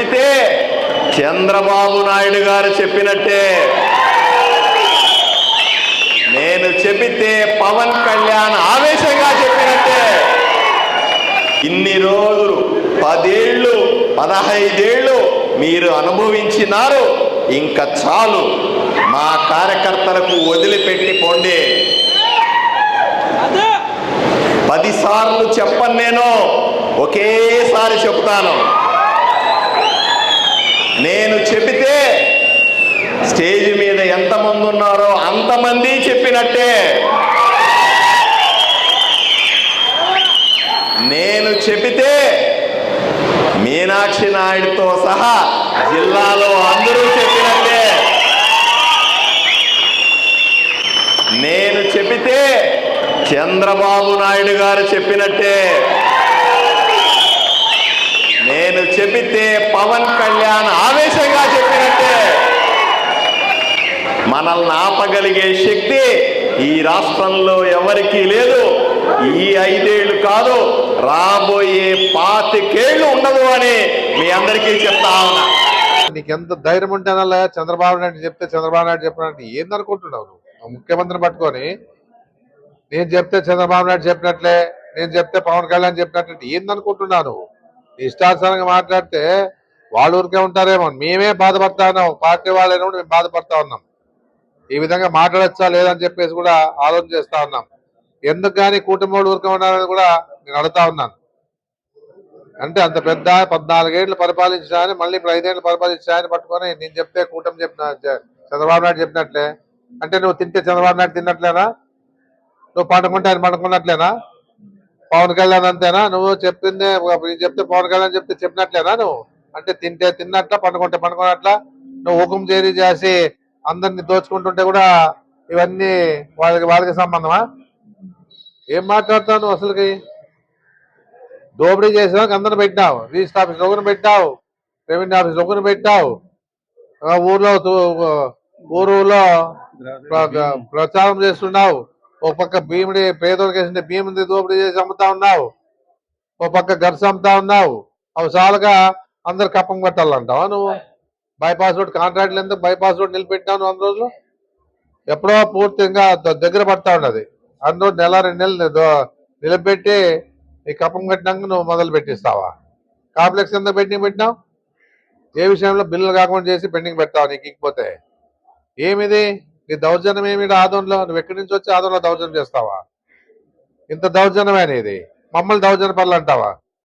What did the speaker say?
చెబితే చంద్రబాబు నాయుడు గారు చెప్పినట్టే. నేను చెబితే పవన్ కళ్యాణ్ ఆవేశంగా చెప్పినట్టే. ఇన్ని రోజులు పదేళ్ళు పదహైదేళ్ళు మీరు అనుభవించినారు. ఇంకా చాలు. మా కార్యకర్తలకు వదిలిపెట్టి పోండి. పదిసార్లు చెప్పను నేను. ఒకేసారి చెప్తాను నేను చెబితే స్టేజ్ మీద ఎంతమంది ఉన్నారో అంతమంది చెప్పినట్టే. నేను చెబితే మీనాక్షి నాయుడుతో సహా జిల్లాలో అందరూ చెప్పినట్టే. నేను చెబితే చంద్రబాబు నాయుడు గారు చెప్పినట్టే. నేను చెబితే పవన్ మనల్ని ఆపగలిగే శక్తి ఈ రాష్ట్రంలో ఎవరికీ లేదు. ఈ ఐదేళ్ళు కాదు రాబోయే పాతికేళ్ళు ఉండదు అని మీ అందరికీ చెప్తా ఉన్నా. నీకు ఎంత ధైర్యం ఉంటేనల్లా చంద్రబాబు నాయుడు చెప్తే చంద్రబాబు నాయుడు చెప్పినట్టు ఏందనుకుంటున్నావు నువ్వు? ముఖ్యమంత్రిని పట్టుకొని నేను చెప్తే చంద్రబాబు నాయుడు చెప్పినట్లే నేను చెప్తే పవన్ కళ్యాణ్ చెప్పినట్టు ఏందనుకుంటున్నావు నువ్వు? ఇష్టానుసారంగా మాట్లాడితే వాళ్ళ ఊరికే ఉంటారేమో. మేమే బాధపడతా ఉన్నాం. పార్టీ వాళ్ళైనా కూడా మేము బాధపడతా ఉన్నాం. ఈ విధంగా మాట్లాడచ్చా లేదని చెప్పేసి కూడా ఆలోచన చేస్తా ఉన్నాం. ఎందుకు కానీ కూటమి ఊరికే ఉన్నారని కూడా నేను అడుగుతా ఉన్నాను. అంటే అంత పెద్ద పద్నాలుగేళ్ళు పరిపాలించాలని మళ్ళీ ఇప్పుడు ఐదేళ్ళు పరిపాలించాలని పట్టుకొని నేను చెప్తే కూటమి చెప్పిన చంద్రబాబు నాయుడు చెప్పినట్లే. అంటే నువ్వు తింటే చంద్రబాబు నాయుడు తిన్నట్లేనా? నువ్వు పండుకుంటే ఆయన పండుకున్నట్లేనా? పవన్ కళ్యాణ్ అంతేనా? నువ్వు చెప్పిందే నేను చెప్తే పవన్ కళ్యాణ్ చెప్తే చెప్పినట్లేనా నువ్వు? అంటే తింటే తిన్నట్ల పండుకుంటే పండుకున్నట్ల నువ్వు హుకుం చేరి చేసి అందరిని దోచుకుంటుంటే కూడా ఇవన్నీ వాళ్ళకి వాళ్ళకి సంబంధమా? ఏం మాట్లాడతావు అసలుకి? దోపిడీ చేసినాక అందరిని పెట్టినావు. రిజిస్టర్ ఆఫీస్ ఒకరిని పెట్టావు రెవెన్యూ ఆఫీస్ ఒకరిని పెట్టావు ఊర్లో ఊరులో ప్రచారం చేస్తున్నావు. ఒక పక్క భీముడి పేదోడికి వేసింటే భీముడి దోపిడీ చేసి అమ్ముతా ఉన్నావు. ఒక పక్క గర్స అమ్ముతా ఉన్నావు. అవి అందరు కప్పం కట్టాలంటావా నువ్వు? బైపాస్ రోడ్ కాంట్రాక్ట్లు ఎందుకు బైపాస్ రోడ్ నిలబెట్టావు నువ్వు రోజులు. ఎప్పుడో పూర్తిగా ద- దగ్గర పడతా ఉన్నది. అందులో నెల రెండు నెలలు నిలబెట్టి ఈ కప్పం కట్టినాక నువ్వు మొదలు పెట్టిస్తావా? కాంప్లెక్స్ ఎంత పెండింగ్ పెట్టినావు? ఏ విషయంలో బిల్లులు కాకుండా చేసి పెండింగ్ పెడతావు నీకు ఇకపోతే? ఏమిది? నీ దౌర్జన్యం ఏమిటి ఆదంలో నువ్వు ఎక్కడి నుంచి వచ్చి ఆదంలో దౌర్జన్యం చేస్తావా? ఇంత దౌర్జన్యమే ఇది? మమ్మల్ని దౌర్జన్య పనులు అంటావా?